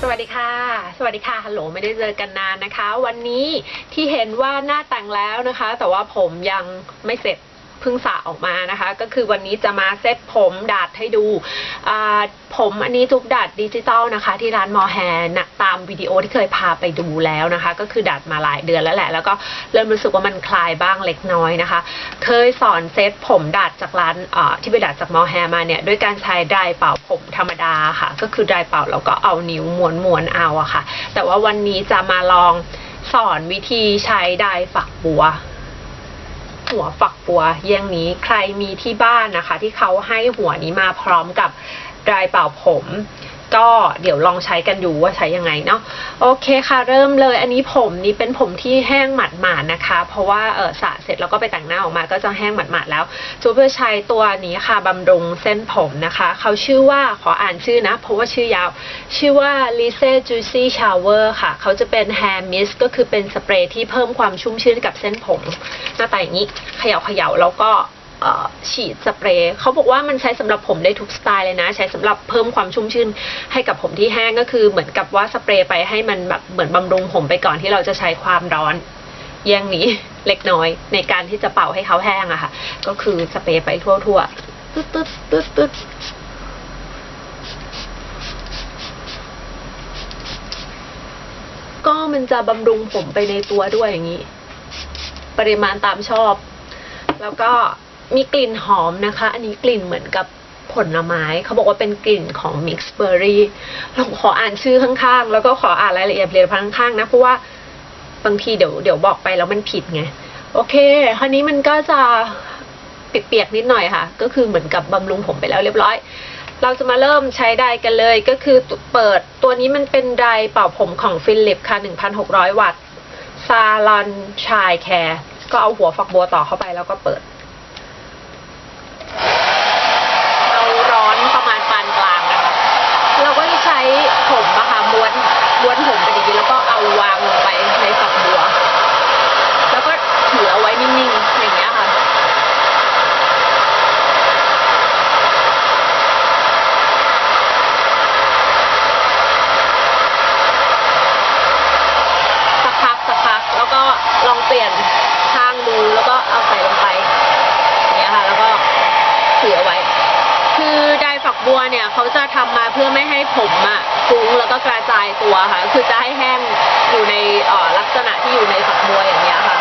สวัสดีค่ะ สวัสดีค่ะ ฮัลโหล ไม่ได้เจอกันนานนะคะ วันนี้ที่เห็นว่าหน้าแต่งแล้วนะคะ แต่ว่าผมยังไม่เสร็จ พิ่งสระออกมานะคะ ก็คือวันนี้จะมาเซ็ตผมดัดให้ดู ผมอันนี้ทุกดัดดิจิตอลนะคะ ที่ร้านมอแฮนะตามวิดีโอที่เคยพาไปดูแล้วนะคะ ก็คือดัดมาหลายเดือนแล้วแหละ แล้วก็เริ่มรู้สึกว่ามันคลายบ้างเล็กน้อยนะคะ เคยสอนเซ็ตผมดัดจากร้านที่ไปดัดจากมอแฮมาเนี่ยด้วยการใช้ไดร์เป่าผมธรรมดาค่ะ ก็คือไดร์เป่าแล้วก็เอานิ้วม้วนม้วนๆเอาอะค่ะ แต่ว่าวันนี้จะมาลองสอนวิธีใช้ไดร์ฝักบัว หัวฝักบัวเยี่ยงนี้ใครมีที่บ้านนะคะ ที่เขาให้หัวนี้มาพร้อมกับดร์เป่าผม ก็เดี๋ยวลองใช้กันดูว่าใช้ยังไงเนาะโอเคค่ะเริ่มเลย อันนี้ผมนี่เป็นผมที่แห้งหมาดๆนะคะ เพราะว่าเออสระเสร็จแล้วก็ไปแต่งหน้าออกมาก็จะแห้งหมาดๆแล้วจูเพื่อใช้ตัวนี้ค่ะบำรุงเส้นผมนะคะ เขาชื่อว่าขออ่านชื่อนะ เพราะว่าชื่อยาว ชื่อว่า Lise Juicy Shower ค่ะ เขาจะเป็น hair mist ก็คือเป็นสเปรย์ที่เพิ่มความชุ่มชื้นกับเส้นผม หน้าตาอย่างนี้เขย่าเขย่าแล้วก็ ฉีดสเปรย์เขาบอกว่ามันใช้สำหรับผมได้ทุกสไตล์เลยนะ ใช้สำหรับเพิ่มความชุ่มชื่นให้กับผมที่แห้งก็คือเหมือนกับว่าสเปรย์ไปให้มันแบบเหมือนบำรุงผมไปก่อนที่เราจะใช้ความร้อนแย่งนี้เล็กน้อยในการที่จะเป่าให้เขาแห้งอะค่ะ ก็คือสเปรย์ไปทั่วๆตึ๊ดตึ๊ดตึ๊ดตึ๊ดก็มันจะบำรุงผมไปในตัวด้วยอย่างนี้ ปริมาณตามชอบ แล้วก็ มีกลิ่นหอมนะคะ อันนี้กลิ่นเหมือนกับผลไม้เขาบอกว่าเป็นกลิ่นของ mix berry เราขออ่านชื่อข้างๆ แล้วก็ขออ่านรายละเอียดผลิตภัณฑ์ข้างๆนะเพราะว่าบางทีเดี๋ยวเดี๋ยวบอกไปแล้วมันผิดไง โอเคคราวนี้มันก็จะเปียกๆนิดหน่อยค่ะ ก็คือเหมือนกับบำรุงผมไปแล้วเรียบร้อย เราจะมาเริ่มใช้ไดร์กันเลย ก็คือเปิดตัวนี้มันเป็นไดร์เป่าผมของฟิลิปค่ะ 1,600 วัตต์ซาลอนชายแคร์ก็เอาหัวฝักบัวต่อเข้าไปแล้วก็เปิด เอาร้อนประมาณปานกลางนะคะ เราก็จะใช้ผมอะค่ะม้วนม้วนผมไปดีๆแล้วก็เอาวางลงไปในฝักบัว แล้วก็ถือเอาไว้นิ่งๆ อย่างเงี้ยค่ะ สักพักสักพักแล้วก็ลองเปลี่ยนข้างดูแล้วก็เอาใส่ลงไปอย่างเงี้ยค่ะ แล้วก็ถือเอาไว้ คือไดร์ฝักบัว เนี่ยเขาจะทำมาเพื่อไม่ให้ผมอะฟุ้งแล้วก็กระจายตัวค่ะ คือจะให้แห้งอยู่ในลักษณะที่อยู่ในฝักบัวอย่างเงี้ยค่ะ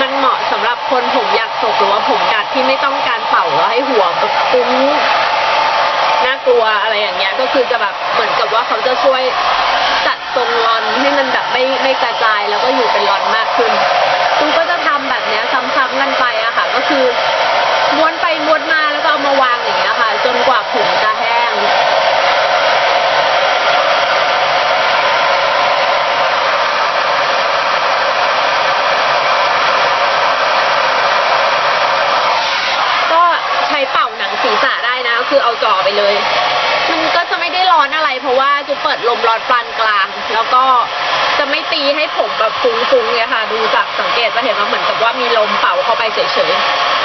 มันเหมาะสำหรับคนผมอยากศกหรือว่าผมดัดที่ไม่ต้องการเป่าแล้วให้หัวฟุ้งน่ากลัวอะไรอย่างเงี้ย ก็คือจะแบบเหมือนกับว่าเขาจะช่วยจัดทรงรอนให้มันแบบไม่ไม่กระจายแล้วก็อยู่เป็นรอนมากขึ้นตูก็จะทำแบบเนี้ยซ้ำๆกันไปอะค่ะ ก็คือม้วน ม้วนมาแล้วก็เอามาวางอย่างเงี้ยค่ะ จนกว่าผมจะแห้ง ก็ใช้เป่าหนังศีรษะได้นะก็คือเอาจ่อไปเลย มันก็จะไม่ได้ร้อนอะไร เพราะว่าจะเปิดลมร้อนปานกลาง แล้วก็จะไม่ตีให้ผมแบบฟุ้งๆเนี่ยค่ะ ดูจากสังเกตจะเห็นว่าเหมือนกับว่ามีลมเป่าเข้าไปเฉยๆ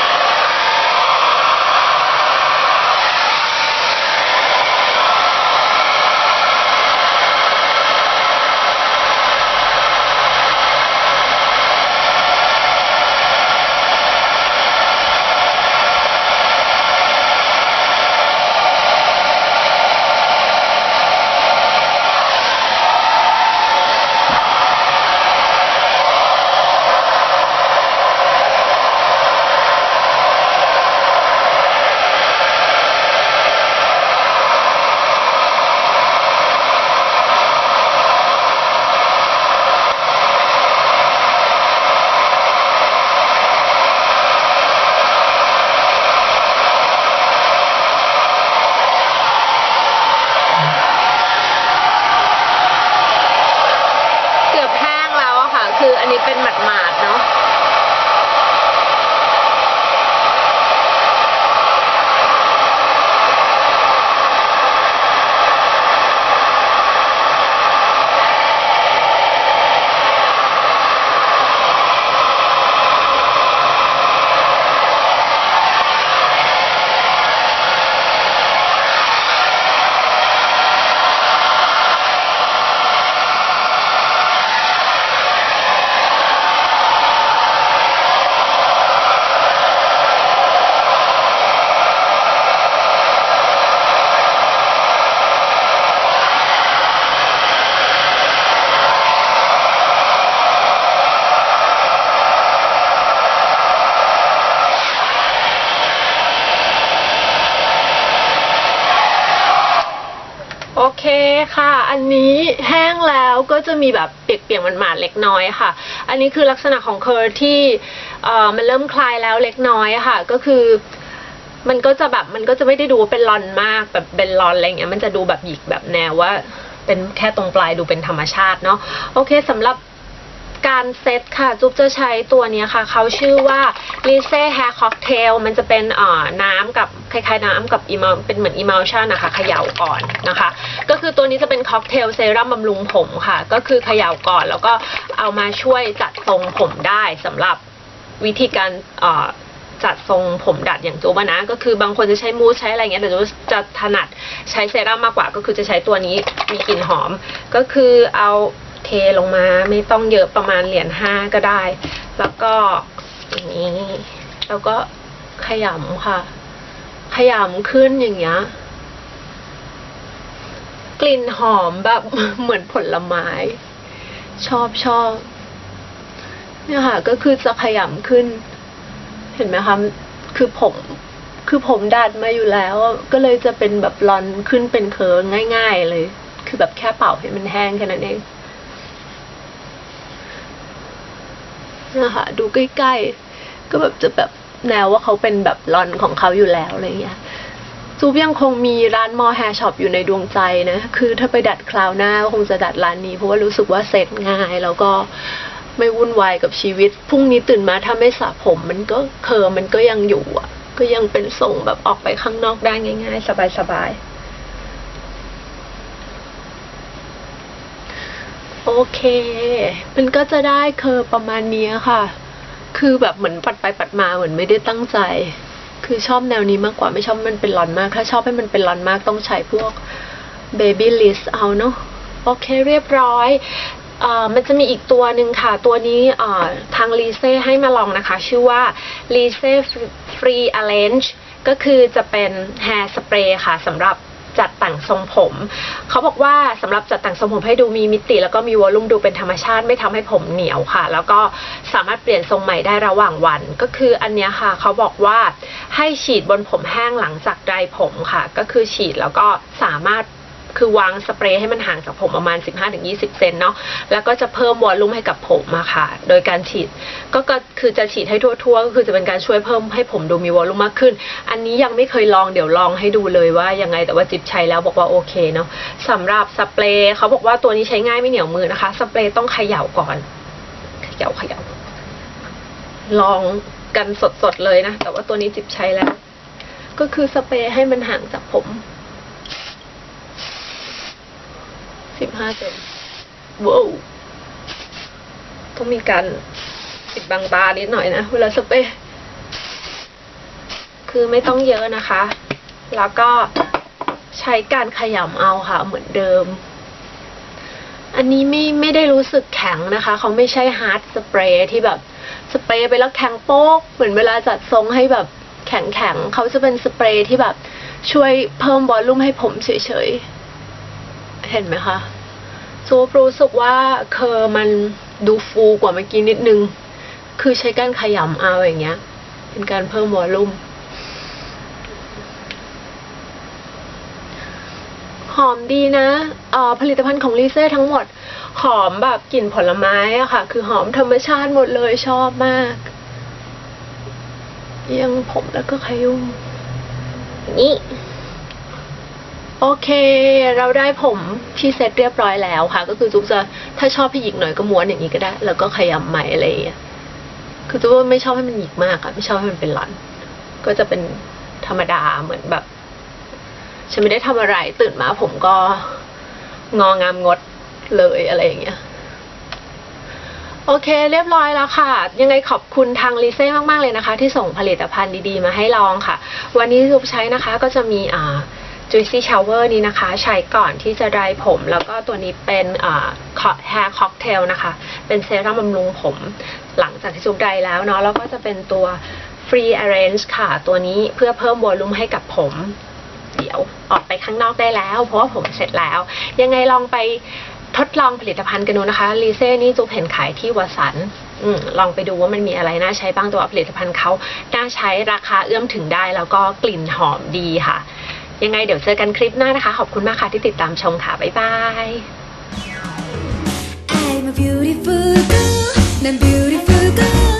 ค่ะ อันนี้แห้งแล้วก็จะมีแบบเปียกๆมันหมาดเล็กน้อยค่ะ อันนี้คือลักษณะของเคอร์ที่เอ่อมันเริ่มคลายแล้วเล็กน้อยค่ะ ก็คือ มันก็จะแบบมันก็จะไม่ได้ดูเป็นรอนมากแบบเป็นรอนอะไรเงี้ยมันจะดูแบบหยิกแบบแนวว่า เป็นแค่ตรงปลายดูเป็นธรรมชาติเนาะโอเคสำหรับ การเซตค่ะ จุ๊บจะใช้ตัวนี้ค่ะ เขาชื่อว่า l i s e Hair Cocktail มันจะเป็นเอ่อน้ำกับคล้ายๆน้ำกับอีมลเป็นเหมือนอีม l ชันนะคะเขย่าก่อนนะคะ ก็คือตัวนี้จะเป็นค็อกเทลเซรั่มบำรุงผมค่ะ ก็คือเขย่าก่อน แล้วก็เอามาช่วยจัดทรงผมได้สำหรับวิธีการเอ่อจัดทรงผมดัดอย่างจูบนะ ก็คือบางคนจะใช้มูสใช้อะไรเงี้ยแต่จูบจะถนัดใช้เซรั่มมากกว่า ก็คือจะใช้ตัวนี้มีกลิ่นหอม ก็คือเอา เทลงมา ไม่ต้องเยอะประมาณเหรียญห้าก็ได้ แล้วก็อย่างนี้แล้วก็ขยำค่ะ ขยำขึ้นอย่างเงี้ยกลิ่นหอมแบบเหมือนผลไม้ ชอบชอบเนี่ยค่ะ ก็คือจะขยำขึ้น เห็นไหมคะคือผมคือผมดัดมาอยู่แล้ว ก็เลยจะเป็นแบบรอนขึ้นเป็นเคิร์ง่าย ๆ เลย คือแบบแค่เป่าให้มันแห้งแค่นั้นเอง นะคะดูใกล้ๆ ก็แบบจะแบบแนวว่าเขาเป็นแบบรอนของเขาอยู่แล้วอะไรเงี้ยจูบยังคงมีร้านมอแฮช็อปอยู่ในดวงใจนะ คือถ้าไปดัดคราวหน้าก็คงจะดัดร้านนี้ เพราะว่ารู้สึกว่าเสร็จง่าย แล้วก็ไม่วุ่นวายกับชีวิต พรุ่งนี้ตื่นมาถ้าไม่สระผมมันก็เคอร์มันก็ยังอยู่อะ ก็ยังเป็นทรงแบบออกไปข้างนอกได้ง่าย ๆ สบายๆ โอเค มันก็จะได้เคอร์ประมาณนี้ค่ะ คือแบบเหมือนปัดไปปัดมาเหมือนไม่ได้ตั้งใจ คือชอบแนวนี้มากกว่าไม่ชอบมันเป็นรอนมาก ถ้าชอบให้มันเป็นรอนมากต้องใช้พวก baby list เอาเนาะโอเคเรียบร้อยอ่อมันจะมีอีกตัวหนึ่งค่ะ ตัวนี้อ่อทางลีเซ่ให้มาลองนะคะ ชื่อว่า l i s e Free Arrange ก็คือจะเป็น hair spray ค่ะสำหรับ จัดแต่งทรงผม เขาบอกว่าสำหรับจัดแต่งทรงผมให้ดูมีมิติ แล้วก็มีวอลลุ่มดูเป็นธรรมชาติไม่ทำให้ผมเหนียวค่ะ แล้วก็สามารถเปลี่ยนทรงใหม่ได้ระหว่างวัน ก็คืออันนี้ค่ะ เขาบอกว่าให้ฉีดบนผมแห้งหลังจากไดผมค่ะ ก็คือฉีดแล้วก็สามารถ คือวางสเปรย์ให้มันห่างจากผมประมาณ 15-20 เซนเนาะแล้วก็จะเพิ่มวอลลุ่มให้กับผมอะค่ะ โดยการฉีดก็ก็คือจะฉีดให้ทั่วๆก็คือจะเป็นการช่วยเพิ่มให้ผมดูมีวอลลุ่มมากขึ้น อันนี้ยังไม่เคยลองเดี๋ยวลองให้ดูเลยว่ายังไงแต่ว่าจิบใช้แล้วบอกว่าโอเคเนาะสำหรับสเปรย์เขาบอกว่าตัวนี้ใช้ง่ายไม่เหนียวมือนะคะ สเปรย์ต้องเขย่าก่อนเขย่าเขย่าลองกันสดๆเลยนะ แต่ว่าตัวนี้จิบใช้แล้ว ก็คือสเปรย์ให้มันห่างจากผม สิบห้าเซนว้าวต้องมีการปิดบังตานิดหน่อยนะ เวลาสเปรย์คือไม่ต้องเยอะนะคะ แล้วก็ใช้การขยำเอาค่ะ เหมือนเดิม อันนี้ไม่ไม่ได้รู้สึกแข็งนะคะ เขาไม่ใช่ฮาร์ดสเปรย์ที่แบบสเปรย์ไปแล้วแข็งโป๊ก เหมือนเวลาจัดทรงให้แบบแข็งแข็งๆเขาจะเป็นสเปรย์ที่แบบช่วยเพิ่มวอลลุ่มให้ผมเฉยๆ เห็นไหมคะจูบรู้สึกว่าเคอร์มันดูฟูกว่าเมื่อกี้นิดนึง คือใช้การขยำเอาอย่างเงี้ย เป็นการเพิ่มวอลลุ่ม หอมดีนะอ่อผลิตภัณฑ์ของลิเซ่ทั้งหมด หอมแบบกลิ่นผลไม้อะค่ะ คือหอมธรรมชาติหมดเลยชอบมาก ยังผมแล้วก็ขยุ่มนี้ โอเค เราได้ผมที่เซ็ตเรียบร้อยแล้วค่ะ ก็คือจุ๊บจะถ้าชอบให้หยิกหน่อยก็ม้วนอย่างนี้ก็ได้ แล้วก็ขยำใหม่อะไรอย่างเงี้ยคือจุ๊บว่าไม่ชอบให้มันหยิกมากอะไม่ชอบให้มันเป็นหลอน ก็จะเป็นธรรมดาเหมือนแบบฉันไม่ได้ทำอะไรตื่นมาผมก็งองามงดเลยอะไรอย่างเงี้ยโอเค เรียบร้อยแล้วค่ะ ยังไงขอบคุณทางลีเซ่มาก ๆ เลยนะคะ ที่ส่งผลิตภัณฑ์ดี ๆ มาให้ลองค่ะ วันนี้ซุปใช้นะคะก็จะมีอ่า Juicy Shower นี้นะคะ ใช้ก่อนที่จะไดร์ผม แล้วก็ตัวนี้เป็นอ่า Hair Cocktail นะคะ เป็นเซรั่มบำรุงผม หลังจากที่ซุปไดร์แล้วเนาะแล้วก็จะเป็นตัว Free Arrange ค่ะ ตัวนี้เพื่อเพิ่มวอลลุ่มให้กับผม เดี๋ยวออกไปข้างนอกได้แล้ว เพราะว่าผมเสร็จแล้ว ยังไงลองไปทดลองผลิตภัณฑ์กันดูนะคะลีเซ่นี่จูเห็นขายที่วสันอลองไปดูว่ามันมีอะไรน่าใช้บ้างตัวผลิตภัณฑ์เขาน่าใช้ราคาเอื้อมถึงได้แล้วก็กลิ่นหอมดีค่ะ ยังไงเดี๋ยวเจอกันคลิปหน้านะคะ ขอบคุณมากค่ะที่ติดตามชมค่ะ บ๊ายบาย I'm a beautiful girl, 난 beautiful girl